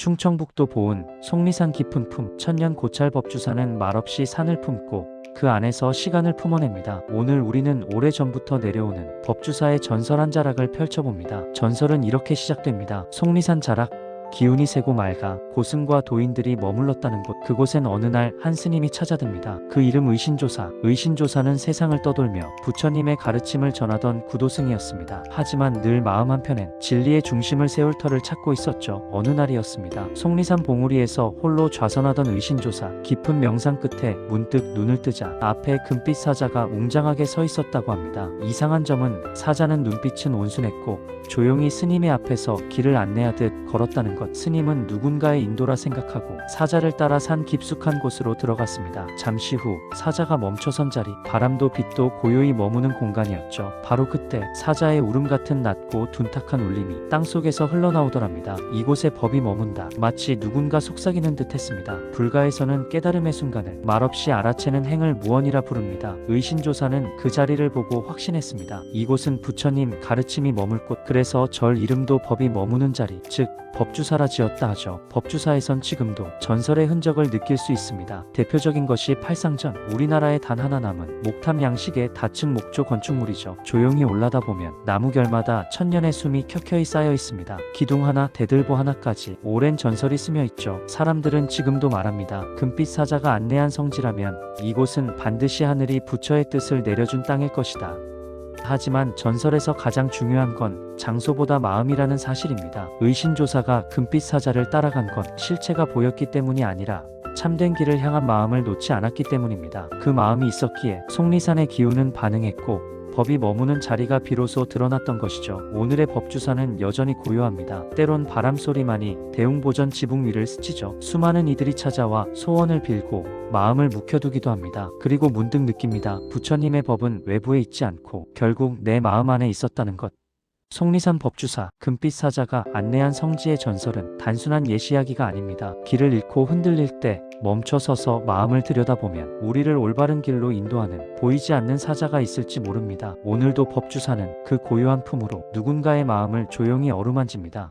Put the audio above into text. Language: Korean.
충청북도 보은 속리산 깊은 품 천년 고찰 법주사는 말없이 산을 품고 그 안에서 시간을 품어냅니다. 오늘 우리는 오래전부터 내려오는 법주사의 전설 한 자락을 펼쳐봅니다. 전설은 이렇게 시작됩니다. 속리산 자락 기운이 세고 맑아 고승과 도인들이 머물렀다는 곳 그곳엔 어느 날 한 스님이 찾아듭니다. 그 이름 의신조사 의신조사는 세상을 떠돌며 부처님의 가르침을 전하던 구도승이었습니다. 하지만 늘 마음 한편엔 진리의 중심을 세울 터를 찾고 있었죠. 어느 날이었습니다. 속리산 봉우리에서 홀로 좌선하던 의신조사 깊은 명상 끝에 문득 눈을 뜨자 앞에 금빛 사자가 웅장하게 서 있었다고 합니다. 이상한 점은 사자는 눈빛은 온순했고 조용히 스님의 앞에서 길을 안내하듯 걸었다는 것. 스님은 누군가의 인도라 생각하고 사자를 따라 산 깊숙한 곳으로 들어갔습니다. 잠시 후 사자가 멈춰선 자리, 바람도 빛도 고요히 머무는 공간이었죠. 바로 그때 사자의 울음 같은 낮고 둔탁한 울림이 땅 속에서 흘러나오더랍니다. 이곳에 법이 머문다. 마치 누군가 속삭이는 듯 했습니다. 불가에서는 깨달음의 순간을 말없이 알아채는 행을 무언이라 부릅니다. 의신조사는 그 자리를 보고 확신했습니다. 이곳은 부처님 가르침이 머물 곳, 그래서 절 이름도 법이 머무는 자리, 즉 법주사 라 지었다 하죠. 법주사에선 지금도 전설의 흔적을 느낄 수 있습니다. 대표적인 것이 팔상전, 우리나라에 단 하나 남은 목탐 양식의 다층 목조 건축물이죠. 조용히 올라다 보면 나무 결마다 천년의 숨이 켜켜이 쌓여 있습니다. 기둥 하나, 대들보 하나까지 오랜 전설이 스며 있죠. 사람들은 지금도 말합니다. 금빛 사자가 안내한 성지라면 이곳은 반드시 하늘이 부처의 뜻을 내려준 땅일 것이다. 하지만 전설에서 가장 중요한 건 장소보다 마음이라는 사실입니다. 의신조사가 금빛 사자를 따라간 건 실체가 보였기 때문이 아니라 참된 길을 향한 마음을 놓지 않았기 때문입니다. 그 마음이 있었기에 속리산의 기운은 반응했고 법이 머무는 자리가 비로소 드러났던 것이죠. 오늘의 법주사는 여전히 고요합니다. 때론 바람 소리만이 대웅보전 지붕 위를 스치죠. 수많은 이들이 찾아와 소원을 빌고 마음을 묵혀두기도 합니다. 그리고 문득 느낍니다. 부처님의 법은 외부에 있지 않고 결국 내 마음 안에 있었다는 것. 속리산 법주사, 금빛 사자가 안내한 성지의 전설은 단순한 예시이야기가 아닙니다. 길을 잃고 흔들릴 때 멈춰서서 마음을 들여다보면 우리를 올바른 길로 인도하는 보이지 않는 사자가 있을지 모릅니다. 오늘도 법주사는 그 고요한 품으로 누군가의 마음을 조용히 어루만집니다.